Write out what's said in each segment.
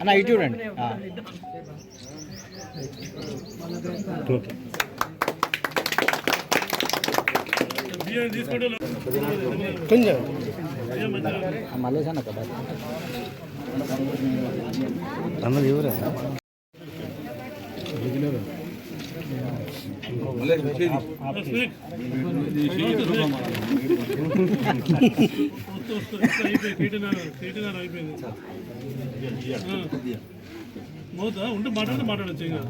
అన్న ఇటు చూడండి ఆ. కొంచెం మల్లేష్ అన్న కదా అన్నది ఎవరా మౌతా ఉంటే మాట్లాడితే మాట్లాడచ్చు ఇంకా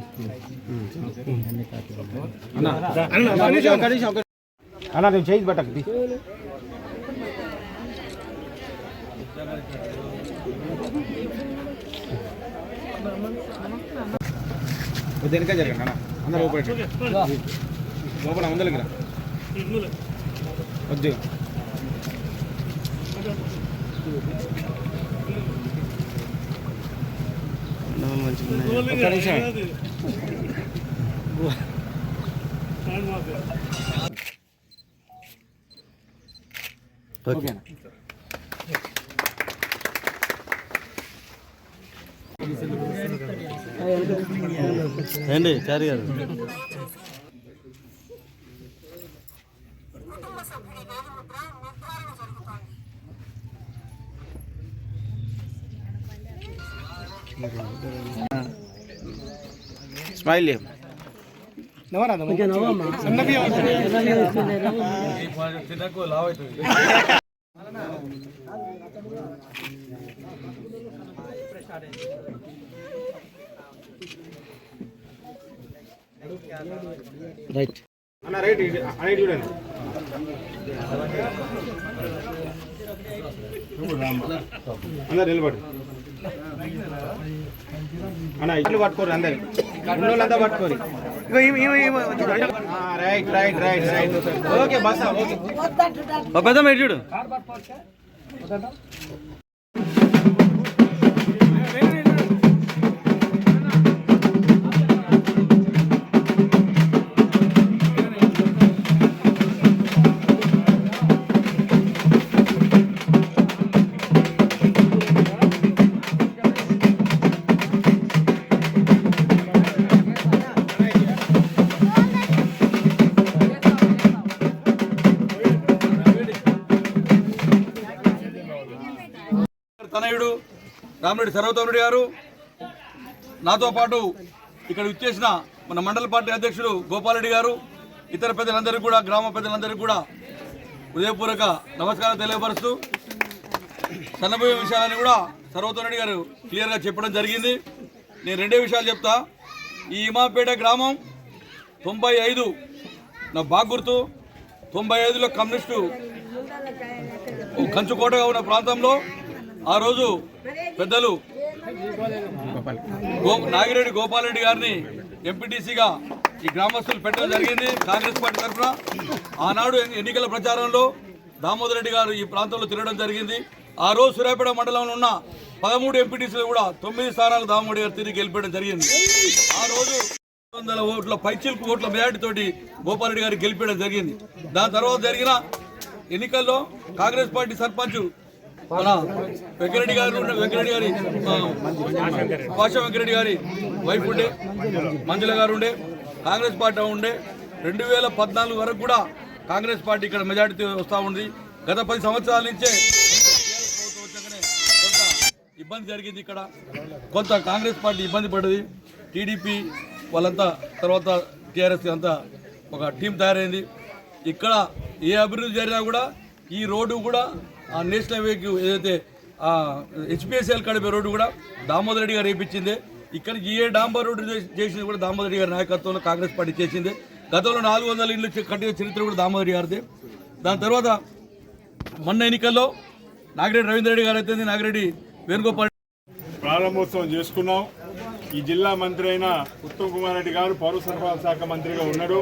అన్న నేను చేయి పట్టకు వెనక జరగండి అన్న అందరూ లోపల లోపల ముందలకి రా వద్దు ఒక్క నిమిషం. ఓకే ఏంటి చారి గారు స్మైల్ రైట్. అన్న రైట్ రైట్ చూడండి. అందరు నిలబడి. అన్న ఇట్లు పట్టుకోరు అందరు. ఉన్నోళ్ళంతా పట్టుకోరు right right right right. Okay bus okay. పెద్ద చూడు. తనయుడు రామిరెడ్డి సర్వతోరెడ్డి గారు నాతో పాటు ఇక్కడ ఇచ్చేసిన మన మండల పార్టీ అధ్యక్షుడు గోపాలరెడ్డి గారు ఇతర పెద్దలందరికీ కూడా గ్రామ పెద్దలందరికీ కూడా హృదయపూర్వక నమస్కారం తెలియపరుస్తూ సన్నబోయే విషయాలని కూడా సర్వతోరెడ్డి గారు క్లియర్గా చెప్పడం జరిగింది. నేను రెండే విషయాలు చెప్తా. ఈ ఇమాపేట గ్రామం తొంభై ఐదు నా బాగుర్తు తొంభై ఐదులో కమ్యూనిస్టు కంచుకోటగా ఉన్న ప్రాంతంలో ఆ రోజు పెద్దలు నాగిరెడ్డి గోపాలరెడ్డి గారిని ఎంపీటీసీగా ఈ గ్రామస్తులు పెట్టడం జరిగింది. కాంగ్రెస్ పార్టీ తరఫున ఆనాడు ఎన్నికల ప్రచారంలో దామోదర్ రెడ్డి గారు ఈ ప్రాంతంలో తిరగడం జరిగింది. ఆ రోజు సూర్యాపేట మండలంలో ఉన్న పదమూడు ఎంపీటీసీలు కూడా తొమ్మిది స్థానాలు దామోడి గారు తిరిగి గెలిపడం జరిగింది. ఆ రోజు వందల ఓట్ల పైచిల్కు ఓట్ల మెజార్టీ గోపాలరెడ్డి గారు గెలిపడం జరిగింది. దాని తర్వాత జరిగిన ఎన్నికల్లో కాంగ్రెస్ పార్టీ సర్పంచ్ మన వెంకరెడ్డి గారు వెంకరెడ్డి గారి ఆ, వెంకరెడ్డి గారి వైఫ్ ఉండే మంజుల గారు ఉండే కాంగ్రెస్ పార్టీ ఉండే. రెండు వేల పద్నాలుగు వరకు కూడా కాంగ్రెస్ పార్టీ ఇక్కడ మెజార్టీ వస్తూ ఉంది. గత పది సంవత్సరాల నుంచే కొంత ఇబ్బంది జరిగింది ఇక్కడ. కొంత కాంగ్రెస్ పార్టీ ఇబ్బంది పడ్డది. టీడీపీ వాళ్ళంతా తర్వాత టీఆర్ఎస్ అంతా ఒక టీం తయారైంది. ఇక్కడ ఏ అభివృద్ధి జరిగినా కూడా ఈ రోడ్డు కూడా నేషనల్ హైవేకి ఏదైతే హెచ్పిఎస్ఎల్ కడప రోడ్డు కూడా దామోదర్ రెడ్డి గారు వేయించింది ఇక్కడ ఏ డాంబర్ రోడ్డు చేసింది కూడా దామోదర్ రెడ్డి గారి నాయకత్వంలో కాంగ్రెస్ పార్టీ చేసింది. గతంలో నాలుగు వందల ఇళ్ళు కట్టిన చరిత్ర కూడా దామోదర్ రెడ్డి గారిది. దాని తర్వాత మొన్న ఎన్నికల్లో నాగిరెడ్డి రవీంద్ర రెడ్డి గారు అయితే నాగిరెడ్డి వేణుగోపాల్ ప్రారంభోత్సవం చేసుకున్నాం. ఈ జిల్లా మంత్రి అయిన ఉత్తమ్ కుమార్ రెడ్డి గారు పౌర సరఫరాల శాఖ మంత్రిగా ఉన్నాడు.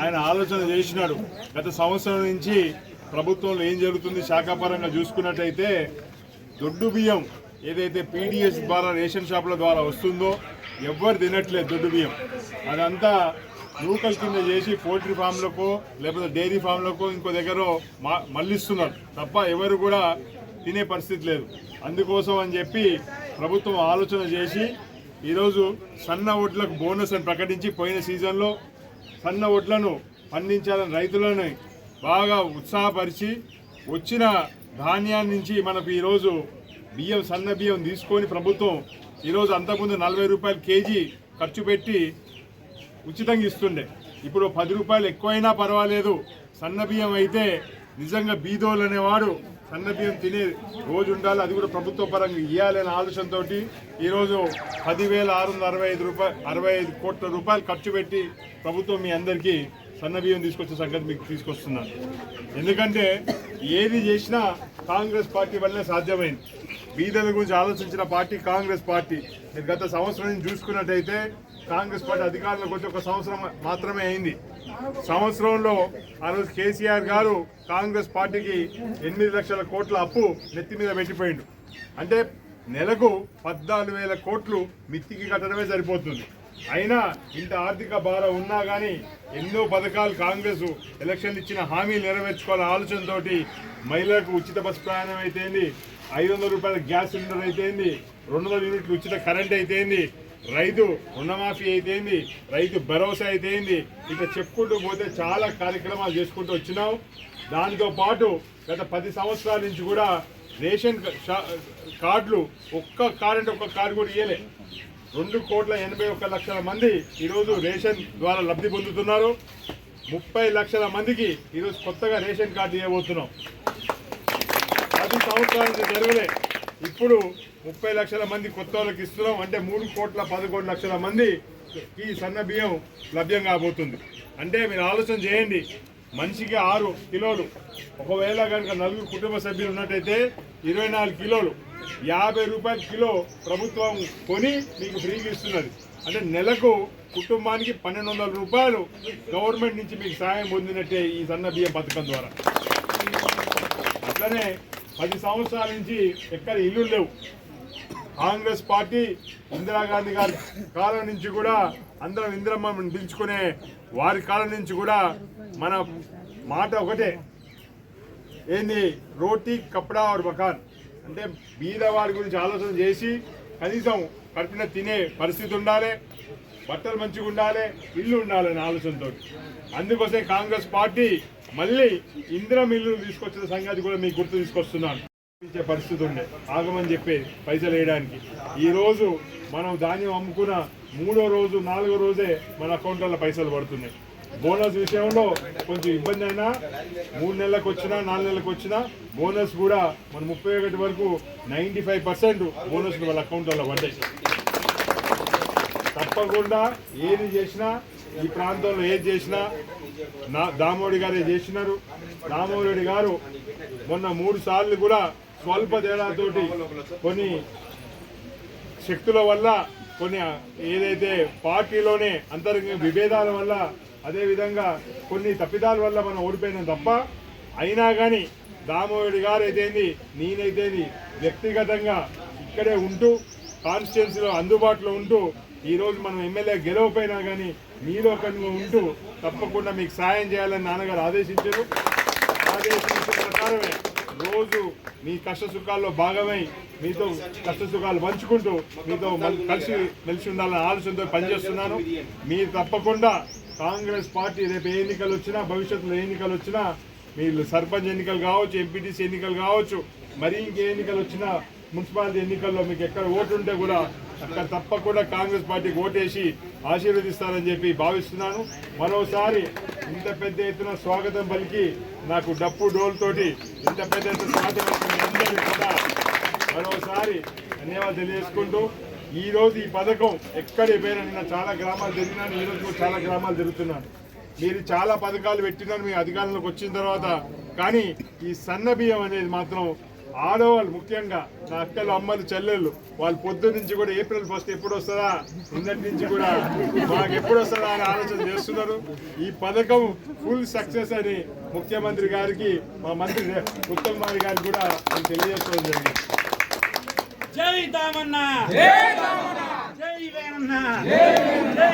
ఆయన ఆలోచన చేసినాడు. గత సంవత్సరం నుంచి ప్రభుత్వంలో ఏం జరుగుతుంది శాఖాపరంగా చూసుకున్నట్టయితే దొడ్డు బియ్యం ఏదైతే పీడిఎస్ ద్వారా రేషన్ షాపుల ద్వారా వస్తుందో ఎవ్వరు తినట్లేదు దొడ్డు బియ్యం. అదంతా నూకల్ కింద చేసి పోల్ట్రీ ఫామ్లకో లేకపోతే డైరీ ఫామ్లకో ఇంకో దగ్గర మళ్ళిస్తున్నారు. తప్ప ఎవరు కూడా తినే పరిస్థితి లేదు. అందుకోసం అని చెప్పి ప్రభుత్వం ఆలోచన చేసి ఈరోజు సన్న వడ్లకు బోనస్ అని ప్రకటించి పోయిన సీజన్లో సన్న వడ్లను పండించాలని రైతులను బాగా ఉత్సాహపరిచి వచ్చిన ధాన్యాన్ని నుంచి మనకు ఈరోజు బియ్యం సన్న బియ్యం తీసుకొని ప్రభుత్వం ఈరోజు అంతకుముందు నలభై రూపాయలు కేజీ ఖర్చు పెట్టి ఉచితంగా ఇస్తుండే. ఇప్పుడు పది రూపాయలు ఎక్కువైనా పర్వాలేదు. సన్న బియ్యం అయితే నిజంగా బీదోలు అనేవాడు సన్న బియ్యం తినే రోజు ఉండాలి. అది కూడా ప్రభుత్వ పరంగా ఇవ్వాలనే ఆలోచనతో ఈరోజు పదివేల ఆరు వందల అరవై ఐదు రూపాయలు అరవై ఐదు కోట్ల రూపాయలు ఖర్చు పెట్టి ప్రభుత్వం మీ అందరికీ సన్న బియ్యం తీసుకొచ్చే సంగతి మీకు తీసుకొస్తున్నాను ఎందుకంటే ఏది చేసినా కాంగ్రెస్ పార్టీ వల్లనే సాధ్యమైంది. బీదల గురించి ఆలోచించిన పార్టీ కాంగ్రెస్ పార్టీ. మీరు గత సంవత్సరం నుంచి చూసుకున్నట్టయితే కాంగ్రెస్ పార్టీ అధికారంలోకి వచ్చి ఒక సంవత్సరం మాత్రమే అయింది. సంవత్సరంలో ఆ రోజు కేసీఆర్ గారు కాంగ్రెస్ పార్టీకి ఎనిమిది లక్షల కోట్ల అప్పు నెత్తి మీద పెట్టిపోయిండు. అంటే నెలకు పద్నాలుగు వేల కోట్లు మిత్తికి కట్టడమే సరిపోతుంది. అయినా ఇంత ఆర్థిక భారం ఉన్నా కానీ ఎన్నో పథకాలు కాంగ్రెస్ ఎలక్షన్లు ఇచ్చిన హామీలు నెరవేర్చుకోవాలనే ఆలోచనతోటి మహిళలకు ఉచిత బస్సు ప్రయాణం అయితేంది ఐదు వందల రూపాయల గ్యాస్ సిలిండర్ అయితేంది రెండు వందల యూనిట్లు ఉచిత కరెంట్ అయితేంది రైతు రుణమాఫీ అయితేంది రైతు భరోసా అయితేంది ఇక చెప్పుకుంటూ పోతే చాలా కార్యక్రమాలు చేసుకుంటూ వచ్చినాం. దాంతోపాటు గత పది సంవత్సరాల నుంచి కూడా రేషన్ షా- కార్డులు ఒక్క కార్డు అంటే ఒక్క కార్డు కూడా ఇవ్వలే రెండు కోట్ల ఎనభై ఒక్క లక్షల మంది ఈరోజు రేషన్ ద్వారా లబ్ధి పొందుతున్నారు. ముప్పై లక్షల మందికి ఈరోజు కొత్తగా రేషన్ కార్డు ఇవ్వబోతున్నాం. పది సంవత్సరానికి జరగలే. ఇప్పుడు ముప్పై లక్షల మంది కొత్త వాళ్ళకి ఇస్తున్నాం. అంటే మూడు కోట్ల పదకొండు లక్షల మంది ఈ సన్న బియ్యం లభ్యం కాబోతుంది. అంటే మీరు ఆలోచన చేయండి. మనిషికి ఆరు కిలోలు. ఒకవేళ కనుక నలుగురు కుటుంబ సభ్యులు ఉన్నట్టయితే ఇరవై నాలుగు కిలోలు. యాభై రూపాయల కిలో ప్రభుత్వం కొని మీకు ఫ్రీగా ఇస్తున్నది. అంటే నెలకు కుటుంబానికి పన్నెండు వందల రూపాయలు గవర్నమెంట్ నుంచి మీకు సాయం పొందినట్టే ఈ సన్న బియ్యం పథకం ద్వారా. అట్లనే పది సంవత్సరాల నుంచి ఎక్కడ ఇల్లు లేవు. కాంగ్రెస్ పార్టీ ఇందిరాగాంధీ గారి కాలం నుంచి కూడా అందరం ఇందిరమ్మని పిలుచుకునే వారి కాలం నుంచి కూడా మన మాట ఒకటే. ఏంది? రోటీ కపడా ఆర్ మకాన్? అంటే బీదవారి గురించి ఆలోచన చేసి కనీసం కడుపున తినే పరిస్థితి ఉండాలి బట్టలు మంచిగా ఉండాలి ఇల్లు ఉండాలనే ఆలోచనతో. అందుకోసమే కాంగ్రెస్ పార్టీ మళ్ళీ ఇందిరం ఇల్లు తీసుకొచ్చిన సంగతి కూడా మీకు గుర్తు తీసుకొస్తున్నాను. ఇచ్చే పరిస్థితి ఉండే. ఆగమని చెప్పేది పైసలు వేయడానికి. ఈ రోజు మనం ధాన్యం అమ్ముకున్న మూడో రోజు నాలుగో రోజే మన అకౌంట్లలో పైసలు పడుతున్నాయి. బోనస్ విషయంలో కొంచెం ఇబ్బంది అయినా మూడు నెలలకు వచ్చినా నాలుగు నెలలకు వచ్చినా బోనస్ కూడా మన ముప్పై ఒకటి వరకు నైంటీ ఫైవ్ పర్సెంట్ బోనస్ వాళ్ళ అకౌంట్లలో పడ్డాయి. తప్పకుండా ఏది చేసినా ఈ ప్రాంతంలో ఏది చేసినా నా దామోడి గారే చేసినారు. దామోడి గారు మొన్న మూడు సార్లు కూడా స్వల్ప తేడాతోటి కొన్ని శక్తుల వల్ల కొన్ని ఏదైతే పార్టీలోనే అంతరంగ విభేదాల వల్ల అదేవిధంగా కొన్ని తప్పిదాల వల్ల మనం ఓడిపోయినాం తప్ప అయినా కానీ దామోడి గారు అయితేంది నేనైతేంది వ్యక్తిగతంగా ఇక్కడే ఉంటూ కాన్స్టిట్యున్సీలో అందుబాటులో ఉంటూ ఈరోజు మనం ఎమ్మెల్యే గెలవపోయినా కానీ మీలో కనుక ఉంటూ తప్పకుండా మీకు సాయం చేయాలని నాన్నగారు ఆదేశించారు. ఆదేశించిన ప్రకారమే రోజు మీ కష్ట సుఖాల్లో భాగమై మీతో కష్ట సుఖాలు పంచుకుంటూ మీతో కలిసి మెలిసి ఉండాలనే ఆలోచనతో పనిచేస్తున్నాను. మీరు తప్పకుండా కాంగ్రెస్ పార్టీ రేపు ఏ ఎన్నికలు వచ్చినా భవిష్యత్తులో ఎన్నికలు వచ్చినా మీరు సర్పంచ్ ఎన్నికలు కావచ్చు ఎంపీటీసీ ఎన్నికలు కావచ్చు మరి ఇంకే ఎన్నికలు వచ్చినా మున్సిపాలిటీ ఎన్నికల్లో మీకు ఎక్కడ ఓటు ఉంటే కూడా తప్పకుండా కాంగ్రెస్ పార్టీకి ఓటేసి ఆశీర్వదిస్తారని చెప్పి భావిస్తున్నాను. మరోసారి ఇంత పెద్ద ఎత్తున స్వాగతం పలికి నాకు డప్పు డోల్తోటి ఇంత పెద్ద ఎత్తున స్వాగతం కూడా మరోసారి ధన్యవాదాలు తెలియజేసుకుంటూ ఈరోజు ఈ పథకం ఎక్కడి పేరు నిన్న చాలా గ్రామాలు తిరిగినాను ఈ రోజు కూడా చాలా గ్రామాలు తిరుగుతున్నాను మీరు చాలా పథకాలు పెట్టినారు. మీ అధికారంలోకి వచ్చిన తర్వాత కానీ ఈ సన్న బియ్యం అనేది మాత్రం ఆడవాళ్ళు ముఖ్యంగా నా అక్కలు అమ్మలు చెల్లెళ్ళు వాళ్ళు పొద్దు నుంచి కూడా ఏప్రిల్ ఫస్ట్ ఎప్పుడు వస్తుందా నిన్నటి నుంచి కూడా మాకు ఎప్పుడు వస్తుందా అని ఆలోచన చేస్తున్నారు. ఈ పథకం ఫుల్ సక్సెస్ అని ముఖ్యమంత్రి గారికి మా మంత్రి ఉత్తమ్ కుమార్ గారికి కూడా నేను తెలియజేసుకోవడం జరిగింది. జై దామన్న జై దామన్న జై వేణన్న జై